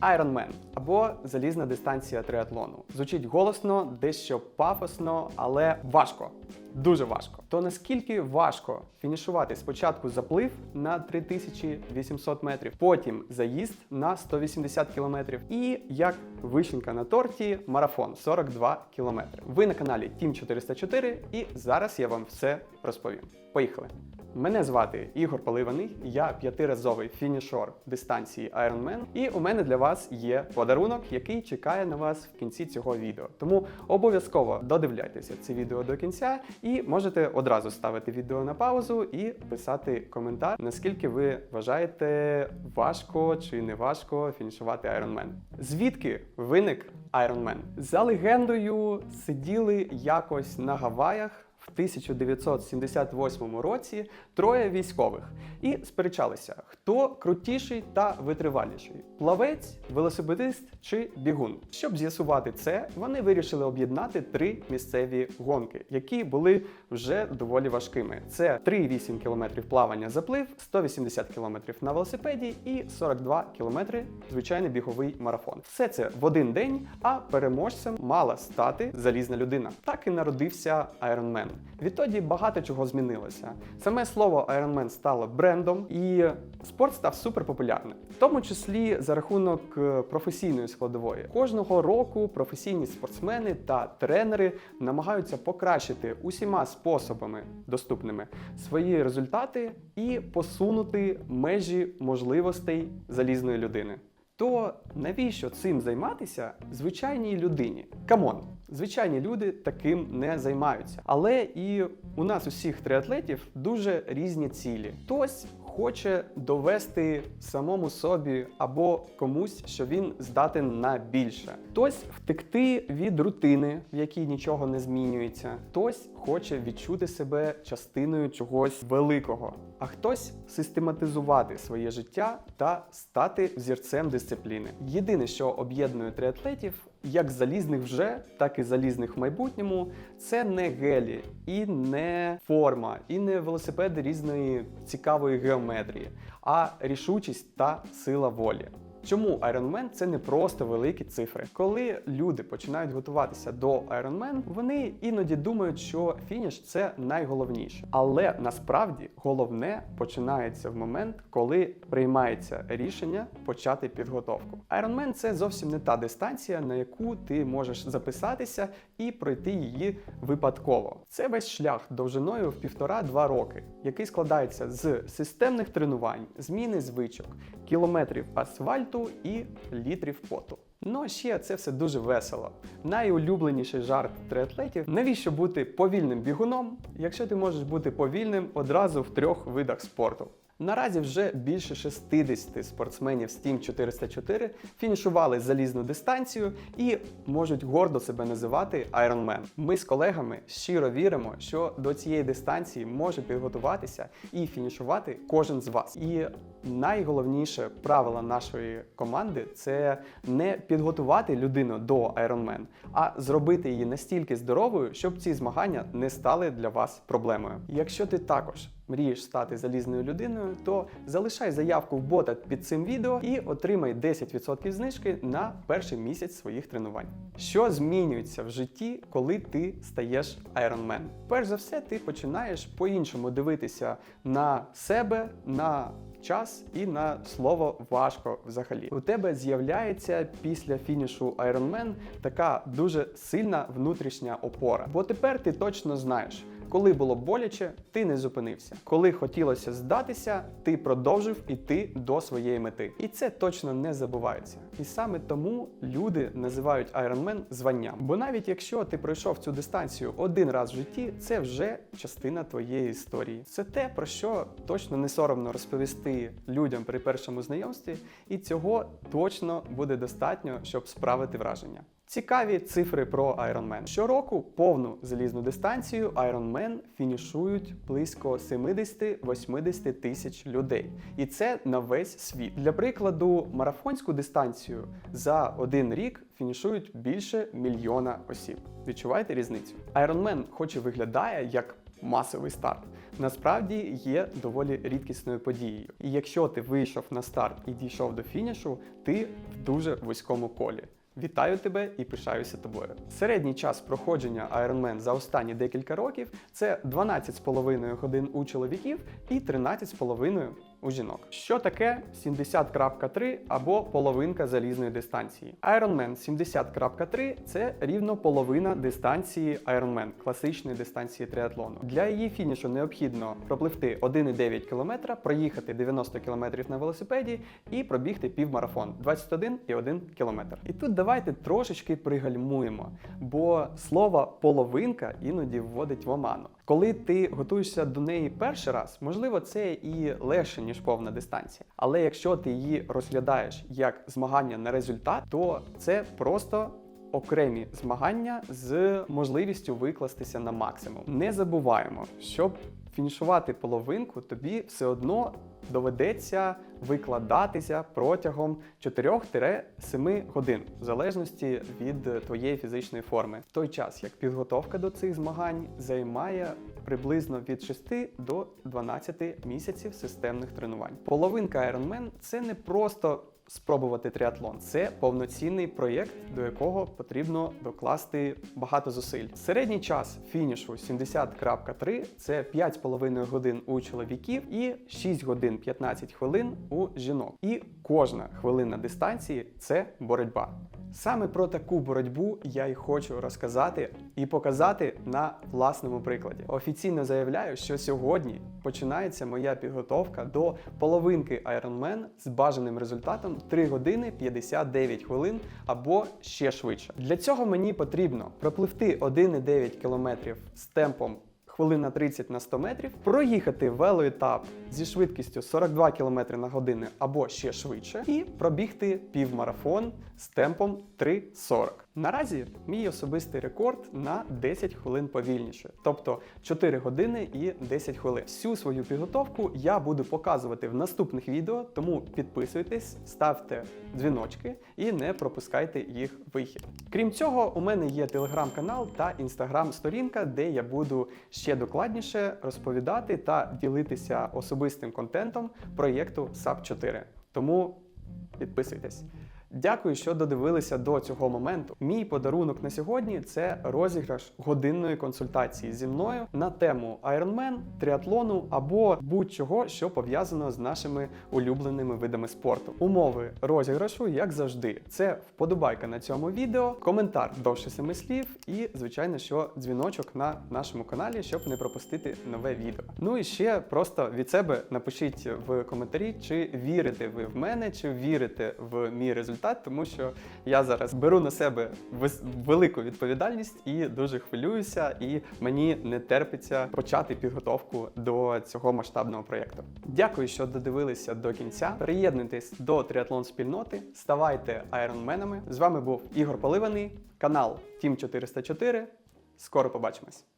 Ironman або залізна дистанція триатлону. Звучить голосно, дещо пафосно, але важко. Дуже важко. То наскільки важко фінішувати спочатку заплив на 3800 метрів, потім заїзд на 180 кілометрів, і як вишенька на торті марафон 42 кілометри. Ви на каналі Team 404 і зараз я вам все розповім. Поїхали! Мене звати Ігор Поливаний, я п'ятиразовий фінішор дистанції Ironman, і у мене для вас є подарунок, який чекає на вас в кінці цього відео. Тому обов'язково додивляйтеся це відео до кінця і можете одразу ставити відео на паузу і писати коментар, наскільки ви вважаєте важко чи не важко фінішувати Ironman. Звідки виник Ironman? За легендою сиділи якось на Гаваях. В 1978 році троє військових і сперечалися, хто крутіший та витриваліший плавець, велосипедист чи бігун. Щоб з'ясувати це, вони вирішили об'єднати три місцеві гонки, які були вже доволі важкими. Це 3,8 км плавання заплив, 180 км на велосипеді і 42 км звичайний біговий марафон. Все це в один день, а переможцем мала стати залізна людина. Так і народився Ironman. Відтоді багато чого змінилося. Саме слово Ironman стало брендом, і спорт став суперпопулярним, в тому числі за рахунок е, професійної складової. Кожного року професійні спортсмени та тренери намагаються покращити усіма способами доступними свої результати і посунути межі можливостей залізної людини. То навіщо цим займатися звичайній людині? Камон, звичайні люди таким не займаються. Але і у нас усіх триатлетів дуже різні цілі. Хтось хоче довести самому собі або комусь, що він здатен на більше. Хтось втекти від рутини, в якій нічого не змінюється. Хтось хоче відчути себе частиною чогось великого, а хтось систематизувати своє життя та стати взірцем дисципліни. Єдине, що об'єднує триатлетів, як залізних вже, так і залізних в майбутньому, це не гелі, і не форма, і не велосипеди різної цікавої геометрії, а рішучість та сила волі. Чому Ironman – це не просто великі цифри? Коли люди починають готуватися до Ironman, вони іноді думають, що фініш це найголовніше. Але насправді головне починається в момент, коли приймається рішення почати підготовку. Ironman – це зовсім не та дистанція, на яку ти можеш записатися і пройти її випадково. Це весь шлях довжиною в півтора-два роки, який складається з системних тренувань, зміни звичок, кілометрів асфальту і літрів поту. Ну а ще це все дуже весело. Найулюбленіший жарт триатлетів навіщо бути повільним бігуном, якщо ти можеш бути повільним одразу в трьох видах спорту. Наразі вже більше 60 спортсменів з Team 404 фінішували залізну дистанцію і можуть гордо себе називати Ironman. Ми з колегами щиро віримо, що до цієї дистанції може підготуватися і фінішувати кожен з вас. І найголовніше правило нашої команди це не підготувати людину до Ironman, а зробити її настільки здоровою, щоб ці змагання не стали для вас проблемою. Якщо ти також мрієш стати залізною людиною, то залишай заявку в бота під цим відео і отримай 10% знижки на перший місяць своїх тренувань. Що змінюється в житті, коли ти стаєш Ironman? Перш за все, ти починаєш по-іншому дивитися на себе, на час і на слово важко взагалі. У тебе з'являється після фінішу Ironman така дуже сильна внутрішня опора. Бо тепер ти точно знаєш. Коли було боляче, ти не зупинився. Коли хотілося здатися, ти продовжив іти до своєї мети. І це точно не забувається. І саме тому люди називають Ironman званням. Бо навіть якщо ти пройшов цю дистанцію один раз в житті, це вже частина твоєї історії. Це те, про що точно не соромно розповісти людям при першому знайомстві, і цього точно буде достатньо, щоб справити враження. Цікаві цифри про Ironman. Щороку повну залізну дистанцію Ironman фінішують близько 70-80 тисяч людей. І це на весь світ. Для прикладу, марафонську дистанцію за один рік фінішують більше мільйона осіб. Відчуваєте різницю? Ironman хоч і виглядає як масовий старт. Насправді є доволі рідкісною подією. І якщо ти вийшов на старт і дійшов до фінішу, ти в дуже вузькому колі. Вітаю тебе і пишаюся тобою. Середній час проходження Ironman за останні декілька років це 12,5 годин у чоловіків і 13,5 у жінок. Що таке 70.3 або половинка залізної дистанції? Ironman 70.3 це рівно половина дистанції Ironman, класичної дистанції триатлону. Для її фінішу необхідно пропливти 1,9 км, проїхати 90 км на велосипеді і пробігти півмарафон 21,1 км. І тут давайте трошечки пригальмуємо, бо слово половинка іноді вводить в оману. Коли ти готуєшся до неї перший раз, можливо, це і легше, ніж повна дистанція. Але якщо ти її розглядаєш як змагання на результат, то це просто окремі змагання з можливістю викластися на максимум. Не забуваємо, щоб фінішувати половинку, тобі все одно доведеться викладатися протягом 4-7 годин, в залежності від твоєї фізичної форми. В той час як підготовка до цих змагань займає приблизно від 6 до 12 місяців системних тренувань. Половинка Ironman – це не просто спробувати триатлон. Це повноцінний проєкт, до якого потрібно докласти багато зусиль. Середній час фінішу 70.3 – це 5,5 годин у чоловіків і 6 годин 15 хвилин у жінок. І кожна хвилина дистанції це боротьба. Саме про таку боротьбу я й хочу розказати і показати на власному прикладі. Офіційно заявляю, що сьогодні починається моя підготовка до половинки Ironman з бажаним результатом 3 години 59 хвилин або ще швидше. Для цього мені потрібно пропливти 1,9 км з темпом хвилина 30 на 100 метрів, проїхати велоетап зі швидкістю 42 км на годину або ще швидше, і пробігти півмарафон з темпом 3.40. Наразі мій особистий рекорд на 10 хвилин повільніше, тобто 4 години і 10 хвилин. Всю свою підготовку я буду показувати в наступних відео, тому підписуйтесь, ставте дзвіночки і не пропускайте їх вихід. Крім цього, у мене є телеграм-канал та інстаграм-сторінка, де я буду ще докладніше розповідати та ділитися особистим контентом проєкту SAP 4. Тому підписуйтесь. Дякую, що додивилися до цього моменту. Мій подарунок на сьогодні це розіграш годинної консультації зі мною на тему Ironman, тріатлону або будь-чого, що пов'язано з нашими улюбленими видами спорту. Умови розіграшу, як завжди, це вподобайка на цьому відео, коментар довше семи слів і, звичайно, що дзвіночок на нашому каналі, щоб не пропустити нове відео. Ну і ще просто від себе напишіть в коментарі, чи вірите ви в мене, чи вірите в мій результат тому що я зараз беру на себе велику відповідальність і дуже хвилююся, і мені не терпиться почати підготовку до цього масштабного проєкту. Дякую, що додивилися до кінця. Приєднуйтесь до тріатлон спільноти, ставайте айронменами. З вами був Ігор Поливаний, канал Тім 404. Скоро побачимось.